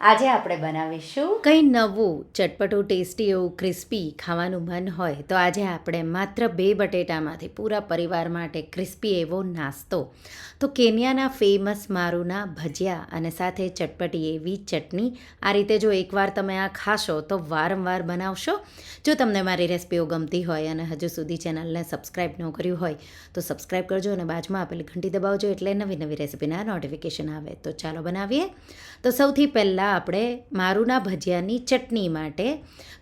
આજે આપણે બનાવીશું કંઈ નવું, ચટપટું, ટેસ્ટી એવું ક્રિસ્પી ખાવાનું મન હોય તો આજે આપણે માત્ર બે બટેટામાંથી પૂરા પરિવાર માટે ક્રિસ્પી એવો નાસ્તો. તો કેન્યાના ફેમસ મારુના ભજીયા અને સાથે ચટપટી એવી ચટણી. આ રીતે જો એકવાર તમે આ ખાશો તો વારંવાર બનાવશો. જો તમને મારી રેસિપીઓ ગમતી હોય અને હજુ સુધી ચેનલને સબસ્ક્રાઈબ ન કર્યું હોય તો સબસ્ક્રાઈબ કરજો અને બાજુમાં આપેલી ઘંટી દબાવજો એટલે નવી નવી રેસિપીના નોટિફિકેશન આવે. તો ચાલો બનાવીએ. તો સૌથી પહેલાં આપણે મારુના ભજીયાની ચટણી માટે,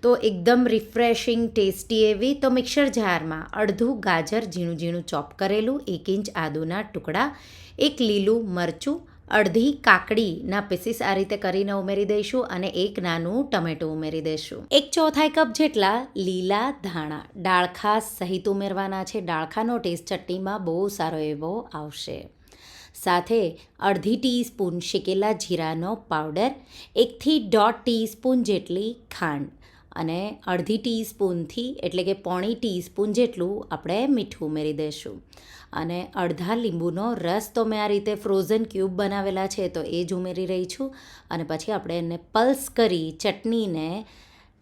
તો એકદમ રિફ્રેશિંગ ટેસ્ટી એવી તો મિક્સર જારમાં અડધું ગાજર ઝીણું ઝીણું ચોપ કરેલું, એક ઇંચ આદુના ટુકડા, એક લીલું મરચું, અડધી કાકડીના પીસીસ આ રીતે કરીને ઉમેરી દઈશું અને એક નાનું ટમેટું ઉમેરી દઈશું. એક ચોથાઈ કપ જેટલા લીલા ધાણા. ડાળખા સહિત ઉમેરવાના છે. ડાળખાનો ટેસ્ટ ચટણીમાં બહુ સારો એવો આવશે. સાથે અડધી ટીસ્પૂન શેકેલા જીરાનો પાવડર, એકથી દોઢ ટીસ્પૂન જેટલી ખાંડ અને અડધી ટીસ્પૂનથી, એટલે કે પોણી ટીસ્પૂન જેટલું આપણે મીઠું ઉમેરી દઈશું. અને અડધા લીંબુનો રસ તો મેં આ રીતે ફ્રોઝન ક્યુબ બનાવેલા છે, તો એ જ ઉમેરી રહી છું. અને પછી આપણે એને પલ્સ કરી ચટણીને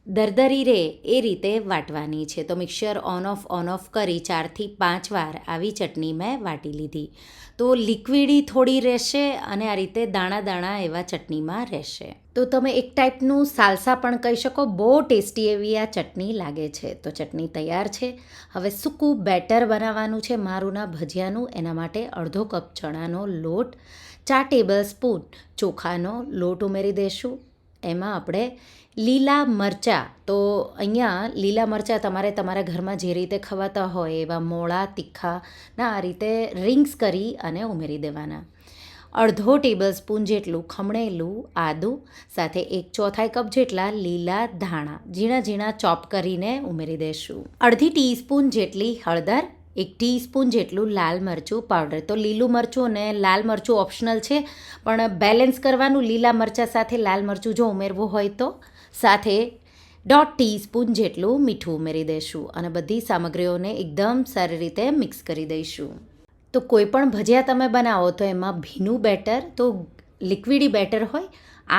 દરદરી રહે એ રીતે વાટવાની છે. તો mixer on off on off કરી ચારથી પાંચ વાર આવી ચટણી મેં વાટી લીધી. તો લિક્વિડી થોડી રહેશે અને આ રીતે દાણા દાણા એવા ચટણીમાં રહેશે. તો તમે એક ટાઈપનું સાલસા પણ કહી શકો, બહુ ટેસ્ટી એવી આ ચટણી લાગે છે. તો ચટણી તૈયાર છે. હવે સૂકું બેટર બનાવવાનું છે મારુંના ભજીયાનું. એના માટે અડધો કપ ચણાનો લોટ, ચાર ટેબલ સ્પૂન ચોખાનો લોટ ઉમેરી દઈશું એમાં આપણે લીલા મરચાં. તો અહીંયા લીલા મરચાં તમારે તમારા ઘરમાં જે રીતે ખવાતા હોય એવા મોળા તીખાના આ રીતે રિંગ્સ કરી અને ઉમેરી દેવાના. અડધો ટેબલ સ્પૂન જેટલું ખમણેલું આદું, સાથે એક ચોથાઈ કપ જેટલા લીલા ધાણા, ઝીણા ઝીણા ચોપ કરીને ઉમેરી દઈશું અડધી ટીસ્પૂન જેટલી હળદર, એક ટીસ્પૂન જેટલું લાલ મરચું પાવડર. તો લીલું મરચું અને લાલ મરચું ઓપ્શનલ છે, પણ બેલેન્સ કરવાનું લીલા મરચાં સાથે લાલ મરચું જો ઉમેરવું હોય તો. સાથે દોઢ ટીસ્પૂન જેટલું મીઠું ઉમેરી દઈશું અને બધી સામગ્રીઓને એકદમ સારી રીતે મિક્સ કરી દઈશું. તો કોઈ પણ ભજીયા તમે બનાવો તો એમાં ભીનું બેટર, તો લિક્વિડી બેટર હોય,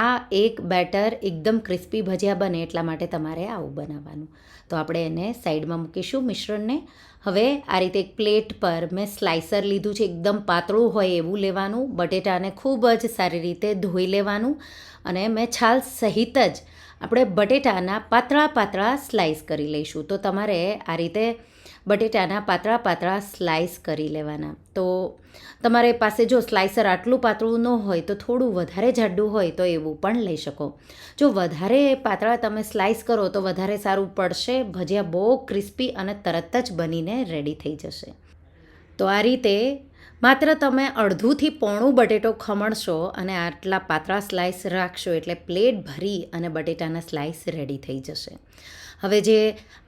આ એક બેટર એકદમ ક્રિસ્પી ભજીયા બને એટલા માટે તમારે આવું બનાવવાનું. તો આપણે એને સાઈડમાં મૂકીશું મિશ્રણને. હવે આ રીતે એક પ્લેટ પર મેં સ્લાઇસર લીધું છે, એકદમ પાતળું હોય એવું લેવાનું, બટેટાને ખૂબ જ સારી રીતે ધોઈ લેવાનું અને મેં છાલ સહિત જ આપણે બટેટાના પાતળા પાતળા સ્લાઇસ કરી લઈશું. તો તમારે આ રીતે બટેટાના પાતળા પાતળા સ્લાઇસ કરી લેવાના. તો તમારે પાસે જો સ્લાઇસર આટલું પાતળું ન હોય, તો થોડું વધારે જાડું હોય, તો એવું પણ લઈ શકો. જો વધારે પાતળા તમે સ્લાઇસ કરો, તો વધારે સારું પડશે, ભજીયા બહુ ક્રિસ્પી અને તરત જ બનીને રેડી થઈ જશે. તો આ રીતે માત્ર તમે અડધુંથી પોણું બટેટો ખમણશો અને આટલા પાતળા સ્લાઇસ રાખશો એટલે પ્લેટ ભરી અને બટેટાના સ્લાઇસ રેડી થઈ જશે. હવે જે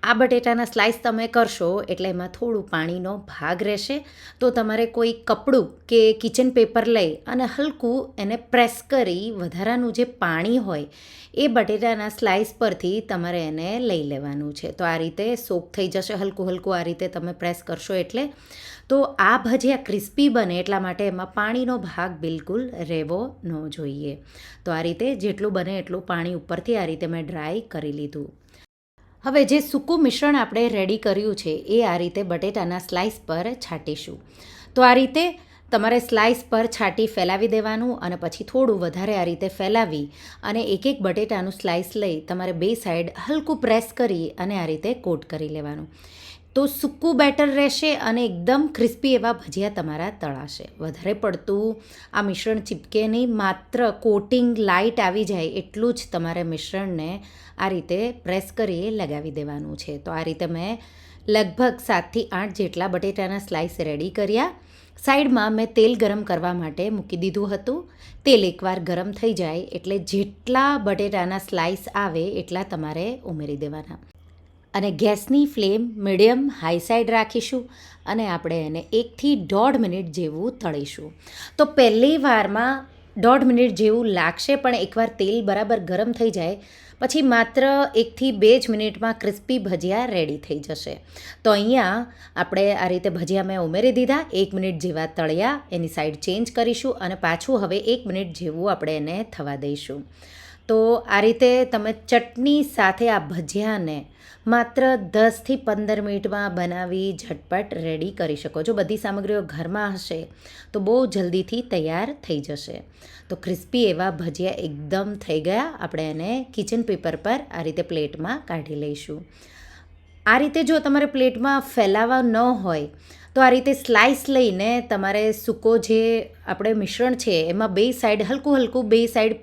આ બટેટાના સ્લાઇસ તમે કરશો, એટલે એમાં થોડું પાણીનો ભાગ રહેશે. તો તમારે કોઈ કપડું કે કિચન પેપર લઈ અને હલકું એને પ્રેસ કરી વધારાનું જે પાણી હોય, એ બટેટાના સ્લાઇસ પરથી તમારે એને લઈ લેવાનું છે. તો આ રીતે સોક થઈ જશે, હલકું હલકું આ રીતે તમે પ્રેસ કરશો એટલે. તો આ ભજીયા ક્રિસ્પી બને એટલા માટે એમાં પાણીનો ભાગ બિલકુલ રહેવો ન જોઈએ. તો આ રીતે જેટલું બને એટલું પાણી ઉપરથી આ રીતે મેં ડ્રાય કરી લીધું. હવે જે સૂકું મિશ્રણ આપણે રેડી કર્યું છે, એ આ રીતે બટેટાના સ્લાઇસ પર છાંટીશું. તો આ રીતે તમારે સ્લાઇસ પર છાંટી ફેલાવી દેવાનું અને પછી થોડું વધારે આ રીતે ફેલાવી અને એક એક બટેટાનું સ્લાઇસ લઈ તમારે બે સાઈડ હલકું પ્રેસ કરી અને આ રીતે કોટ કરી લેવાનું. તો સૂકું બેટર રહેશે અને એકદમ ક્રિસ્પી એવા ભજીયા તમારા તળાશે. વધારે પડતું આ મિશ્રણ ચીપકે નહીં, માત્ર કોટિંગ લાઇટ આવી જાય એટલું જ તમારે મિશ્રણને આ રીતે પ્રેસ કરી લગાવી દેવાનું છે. તો આ રીતે મેં લગભગ સાતથી આઠ જેટલા બટેટાના સ્લાઇસ રેડી કર્યા. સાઈડમાં મેં તેલ ગરમ કરવા માટે મૂકી દીધું હતું. તેલ એકવાર ગરમ થઈ જાય એટલે જેટલા બટેટાના સ્લાઇસ આવે એટલા તમારે ઉમેરી દેવાના. અને ગેસની ફ્લેમ મીડિયમ, હાઈ સાઈડ રાખીશું અને આપણે એને એકથી દોઢ મિનિટ જેવું તળીશું. તો પહેલી વારમાં દોઢ મિનિટ જેવું લાગશે, પણ એકવાર તેલ બરાબર ગરમ થઈ જાય, પછી માત્ર એકથી બે જ મિનિટમાં ક્રિસ્પી ભજીયા રેડી થઈ જશે. તો અહીંયા આપણે આ રીતે ભજીયા મેં ઉમેરી દીધા, એક મિનિટ જેવા તળ્યા, એની સાઈડ ચેન્જ કરીશું અને પાછું હવે એક મિનિટ જેવું આપણે એને થવા દઈશું. તો આ રીતે તમે ચટણી સાથે આ ભજીયાને માત્ર દસથી પંદર મિનિટમાં બનાવી ઝટપટ રેડી કરી શકો છો. બધી સામગ્રીઓ ઘરમાં હશે તો બહુ જલ્દીથી તૈયાર થઈ જશે. તો ક્રિસ્પી એવા ભજીયા એકદમ થઈ ગયા. આપણે એને કિચન પેપર પર આ રીતે પ્લેટમાં કાઢી લઈશું. આ રીતે જો તમારે પ્લેટમાં ફેલાવા ન હોય, તો આ રીતે સ્લાઇસ લઈને તમારે સૂકો જે આપણે મિશ્રણ છે, એમાં બે સાઈડ હલકું હલકું બે સાઈડ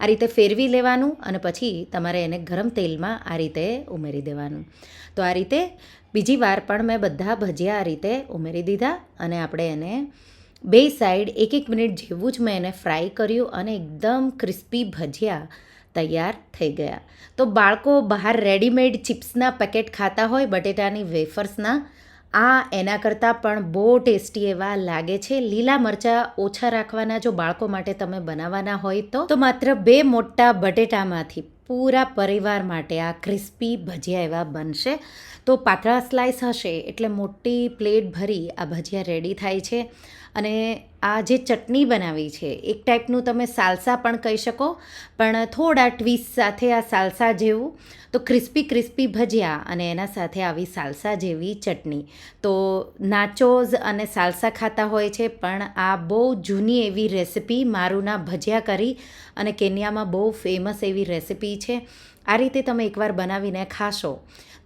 આ રીતે ફેરવી લેવાનું અને પછી તમારે એને ગરમ તેલમાં આ રીતે ઉમેરી દેવાનું. તો આ રીતે બીજી વાર પણ મેં બધા ભજીયા આ રીતે ઉમેરી દીધા અને આપણે એને બે સાઈડ એક એક મિનિટ જેવું જ મેં એને ફ્રાય કર્યું અને એકદમ ક્રિસ્પી ભજીયા તૈયાર થઈ ગયા. તો બાળકો બહાર રેડીમેડ ચિપ્સના પેકેટ ખાતા હોય, બટેટાની વેફર્સના આ એના કરતાં પણ બહુ ટેસ્ટી એવા લાગે છે. લીલા મરચાં ઓછા રાખવાના જો બાળકો માટે તમે બનાવવાના હોય તો. તો માત્ર બે મોટા બટેટામાંથી પૂરા પરિવાર માટે આ ક્રિસ્પી ભજીયા એવા બનશે. તો પાતળા સ્લાઇસ હશે એટલે મોટી પ્લેટ ભરી આ ભજીયા રેડી થાય છે. અને આ જે ચટણી બનાવી છે, એક ટાઈપનું તમે સાલસા પણ કહી શકો, પણ થોડા ટ્વીસ સાથે આ સાલસા જેવું, તો ક્રિસ્પી ક્રિસ્પી ભજીયા અને એના સાથે આવી સાલસા જેવી ચટણી. તો નાચોઝ અને સાલસા ખાતા હોય છે, પણ આ બહુ જૂની એવી રેસિપી મારુંના ભજીયા કરી અને કેન્યામાં બહુ ફેમસ એવી રેસિપી છે. આ રીતે તમે એકવાર બનાવીને ખાશો.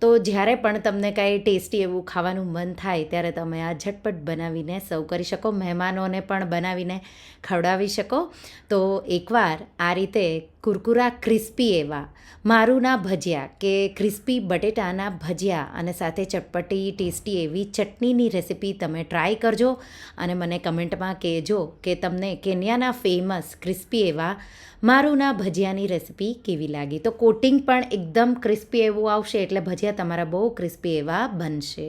તો જ્યારે પણ તમને કાંઈ ટેસ્ટી એવું ખાવાનું મન થાય, ત્યારે તમે આ ઝટપટ બનાવીને સર્વ કરી શકો. મહેમાનોને પણ બનાવીને ખવડાવી શકો. તો એકવાર આ રીતે કુરકુરા ક્રિસ્પી એવા મારુંના ભજીયા કે ક્રિસ્પી બટેટાના ભજીયા અને સાથે ચટપટી, ટેસ્ટી એવી ચટણીની રેસિપી તમે ટ્રાય કરજો અને મને કમેન્ટમાં કહેજો કે તમને કેન્યાના ફેમસ ક્રિસ્પી એવા મારુંના ભજીયાની રેસિપી કેવી લાગી. તો કોટિંગ પણ એકદમ ક્રિસ્પી એવું આવશે એટલે ભજીયા તમારા બહુ ક્રિસ્પી એવા બનશે.